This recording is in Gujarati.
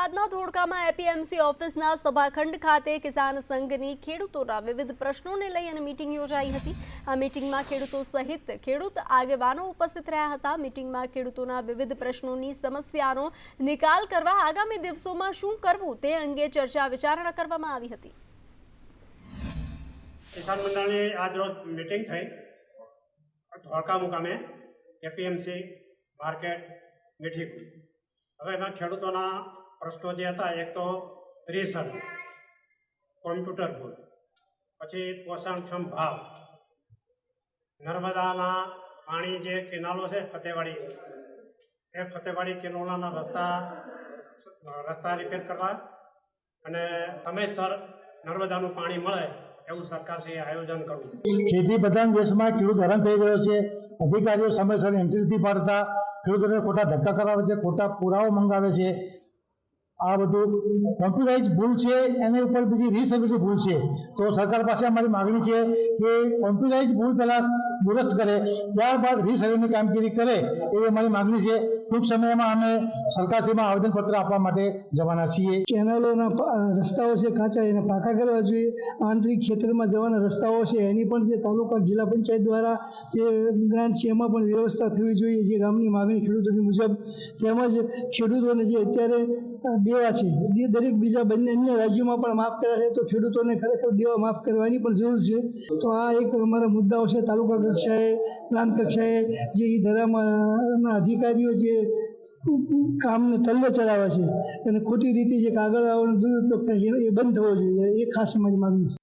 અમદાવાદના ધોળકામાં એપીએમસી ઓફિસના સભાખંડ ખાતે કિસાન સંઘની ખેડૂતોના વિવિધ પ્રશ્નોને લઈ અને મીટિંગ યોજાઈ હતી. આ મીટિંગમાં ખેડૂતો સહિત ખેડૂત આગેવાનો ઉપસ્થિત રહ્યા હતા. મીટિંગમાં ખેડૂતોના વિવિધ પ્રશ્નોની સમસ્યાનો નિકાલ કરવા આગામી દિવસોમાં શું કરવું તે અંગે ચર્ચા વિચારણા કરવામાં આવી હતી. કિસાન મંડળની આજરોજ મિટિંગ થઈ. ધોળકા મુકામે એપીએમસી માર્કેટ મીઠી હવે એમાં ખેડૂતોના પ્રશ્નો જે હતા, એક તો રેશન, કોમ્પ્યુટર ભૂલ પછી પોષણક્ષમ ભાવ. નર્મદાના પાણી જે કેનાલો છે, ફતેવાડી, એ ફતેવાડી કેનાલોના રસ્તા રસ્તા રિપેર કરવા. અને સમયસર નર્મદાનું પાણી મળે એવું સરકારશ્રીએ આયોજન કરવું ખેતી પ્રધાન દેશમાં ખેડૂત હેરાન થઈ ગયો છે. અધિકારીઓ સમયસર એન્ટ્રી નથી પાડતા. ખેડૂતોને ખોટા ધક્કા કરાવે છે ખોટા પુરાવો મંગાવે છે. આ બધું કોમ્પ્યુટરાઇઝ ભૂલ છે, એની ઉપર બીજી રીસર્વિસની ભૂલ છે. તો સરકાર પાસે અમારી માગણી છે કે કોમ્પ્યુટરાઇઝ ભૂલ પહેલાં દુરસ્ત કરે, ત્યારબાદ રીસર્વેની કામગીરી કરે, એવી અમારી માગણી છે. ટૂંક સમયમાં અમે સરકારશ્રીમાં આવેદનપત્ર આપવા માટે જવાના છીએ. ચેનલોના રસ્તાઓ છે કાચા, એને પાકા કરવા જોઈએ. આંતરિક ક્ષેત્રમાં જવાના રસ્તાઓ છે, એની પણ જે તાલુકા જિલ્લા પંચાયત દ્વારા જે ગ્રાન્ટ છે, એમાં પણ વ્યવસ્થા થવી જોઈએ. જે ગામની માગણી ખેડૂતોની મુજબ. તેમજ ખેડૂતોને જે અત્યારે દેવા છે. દરેક બીજા બંને અન્ય રાજ્યોમાં પણ માફ કર્યા છે, તો ખેડૂતોને ખરેખર દેવા માફ કરવાની પણ જરૂર છે. તો આ એક અમારા મુદ્દાઓ છે, તાલુકા કક્ષાએ પ્રાંત કક્ષાએ, જે એ ધરામાં અધિકારીઓ જે કામને તલ્લે ચડાવે છે. અને ખોટી રીતે જે કાગળાઓનો દુરુપયોગ થાય, એ બંધ થવો જોઈએ. એ ખાસ મારી માગણી છે.